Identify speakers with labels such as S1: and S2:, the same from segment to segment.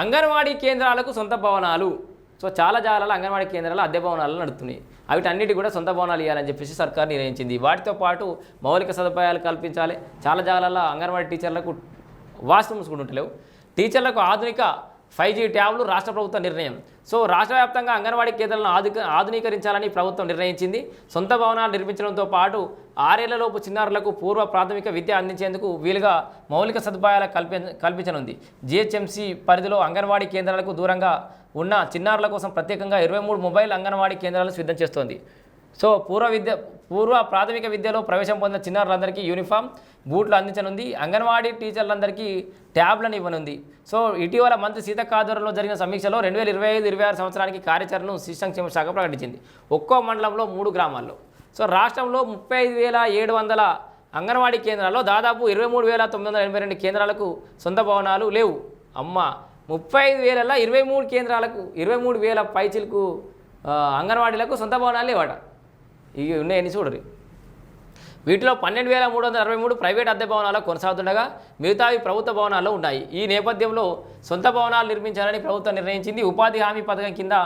S1: అంగన్వాడీ కేంద్రాలకు సొంత భవనాలు. సో చాలా జాగాలలో అంగన్వాడీ కేంద్రాలు అద్దె భవనాలు నడుస్తున్నాయి వీటన్నిటి కూడా సొంత భవనాలు ఇవ్వాలని చెప్పేసి సర్కార్ నిర్ణయించింది. వాటితో పాటు మౌలిక సదుపాయాలు కల్పించాలి. చాలా జాగాలలో అంగన్వాడీ టీచర్లకు వాష్రూమ్స్ కూడా ఉంటలేవు టీచర్లకు ఆధునిక ఫైవ్ జీ ట్యాబ్లు రాష్ట్ర ప్రభుత్వ నిర్ణయం. సో రాష్ట్ర వ్యాప్తంగా అంగన్వాడీ కేంద్రాలను ఆధు ఆధునీకరించాలని ప్రభుత్వం నిర్ణయించింది. సొంత భవనాలు నిర్మించడంతో పాటు ఆరేళ్ళలోపు చిన్నారులకు పూర్వ ప్రాథమిక విద్య అందించేందుకు వీలుగా మౌలిక సదుపాయాలు కల్పి కల్పించనుంది. జిహెచ్ఎంసీ పరిధిలో అంగన్వాడీ కేంద్రాలకు దూరంగా ఉన్న చిన్నారుల కోసం ప్రత్యేకంగా ఇరవై మూడు మొబైల్ అంగన్వాడీ కేంద్రాలను సిద్ధం చేస్తోంది. సో పూర్వ విద్య పూర్వ ప్రాథమిక విద్యలో ప్రవేశం పొందిన చిన్నారులందరికీ యూనిఫామ్ బూట్లు అందించనుంది. అంగన్వాడీ టీచర్లందరికీ ట్యాబ్లను ఇవ్వనుంది. సో ఇటీవల మంత్రి సీతక్క ఆధ్వర్యంలో జరిగిన సమీక్షలో రెండు వేల ఇరవై ఐదు ఇరవై ఆరు సంవత్సరానికి కార్యాచరణను శిక్షణ సంక్షేమ శాఖ ప్రకటించింది. ఒక్కో మండలంలో మూడు గ్రామాల్లో. సో రాష్ట్రంలో ముప్పై ఐదు వేల ఏడు వందల అంగన్వాడీ కేంద్రాల్లో దాదాపు ఇరవై మూడు వేల తొమ్మిది వందల ఎనభై రెండు కేంద్రాలకు సొంత భవనాలు లేవు. అమ్మ ముప్పై ఐదు వేల ఇరవై మూడు కేంద్రాలకు ఇరవై మూడు వేల పైచిలకు అంగన్వాడీలకు సొంత భవనాలు లేవట. ఇవి ఉన్నాయని చూడరు? వీటిలో పన్నెండు వేల మూడు వందల అరవై మూడు ప్రైవేట్ అద్దె భవనాల్లో కొనసాగుతుండగా మిగతావి ప్రభుత్వ భవనాల్లో ఉన్నాయి. ఈ నేపథ్యంలో సొంత భవనాలు నిర్మించాలని ప్రభుత్వం నిర్ణయించింది. ఉపాధి హామీ పథకం కింద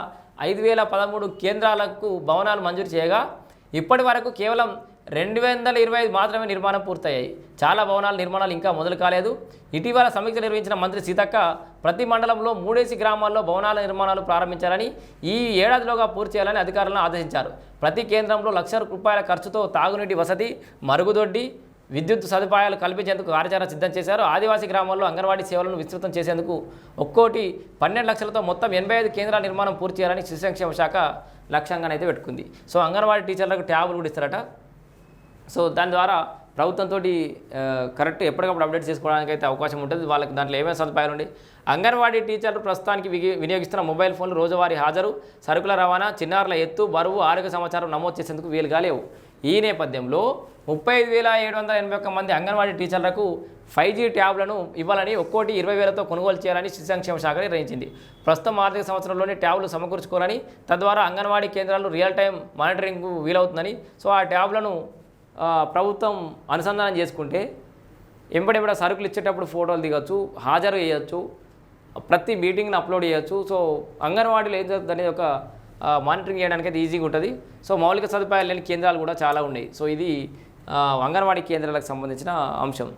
S1: ఐదు వేల పదమూడు కేంద్రాలకు భవనాలు మంజూరు చేయగా ఇప్పటి వరకు కేవలం రెండు వందల ఇరవై ఐదు మాత్రమే నిర్మాణం పూర్తయ్యాయి. చాలా భవనాల నిర్మాణాలు ఇంకా మొదలు కాలేదు. ఇటీవల సమీక్ష నిర్వహించిన మంత్రి సీతక్క ప్రతి మండలంలో మూడేసి గ్రామాల్లో భవనాల నిర్మాణాలు ప్రారంభించాలని ఈ ఏడాదిలోగా పూర్తి చేయాలని అధికారులను ఆదేశించారు. ప్రతి కేంద్రంలో లక్ష రూపాయల ఖర్చుతో తాగునీటి వసతి మరుగుదొడ్డి విద్యుత్ సదుపాయాలు కల్పించేందుకు కార్యాచరణ సిద్ధం చేశారు. ఆదివాసీ గ్రామాల్లో అంగన్వాడీ సేవలను విస్తృతం చేసేందుకు ఒక్కోటి పన్నెండు లక్షలతో మొత్తం ఎనభై ఐదు కేంద్రాల నిర్మాణం పూర్తి చేయాలని శిశు సంక్షేమ శాఖ లక్ష్యంగానైతే పెట్టుకుంది. సో అంగన్వాడీ టీచర్లకు ట్యాబులు కూడా ఇస్తారట. సో దాని ద్వారా ప్రభుత్వంతో కరెక్ట్ ఎప్పటికప్పుడు అప్డేట్ చేసుకోవడానికి అయితే అవకాశం ఉంటుంది. వాళ్ళకి దాంట్లో ఏమేమి సదుపాయాలు ఉండి అంగన్వాడీ టీచర్లు ప్రస్తుతానికి వినియోగిస్తున్న మొబైల్ ఫోన్లు రోజువారీ హాజరు సరుకుల రవాణా చిన్నారుల ఎత్తు బరువు ఆరోగ్య సమాచారం నమోదు చేసేందుకు వీలుగా లేవు. ఈ నేపథ్యంలో ముప్పై ఐదు వేల ఏడు వందల ఎనభై ఒక్క మంది అంగన్వాడీ టీచర్లకు ఫైవ్ జీ ట్యాబ్లను ఇవ్వాలని ఒక్కోటి ఇరవై వేలతో కొనుగోలు చేయాలని శిశు సంక్షేమ శాఖ నిర్ణయించింది. ప్రస్తుతం ఆర్థిక సంవత్సరంలోనే ట్యాబ్లు సమకూర్చుకోవాలని తద్వారా అంగన్వాడీ కేంద్రాలు రియల్ టైం మానిటరింగ్ వీలవుతుందని సో ఆ ట్యాబ్లను ప్రభుత్వం అనుసంధానం చేసుకుంటే ఎంబడెంబడ సరుకులు ఇచ్చేటప్పుడు ఫోటోలు దిగచ్చు హాజరు చేయొచ్చు ప్రతి మీటింగ్ని అప్లోడ్ చేయొచ్చు. సో అంగన్వాడీలో ఏం జరుగుతుంది అనేది ఒక మానిటరింగ్ చేయడానికి అయితే ఈజీగా ఉంటుంది. సో మౌలిక సదుపాయాలు లేని కేంద్రాలు కూడా చాలా ఉన్నాయి. సో ఇది అంగన్వాడీ కేంద్రాలకు సంబంధించిన అంశం.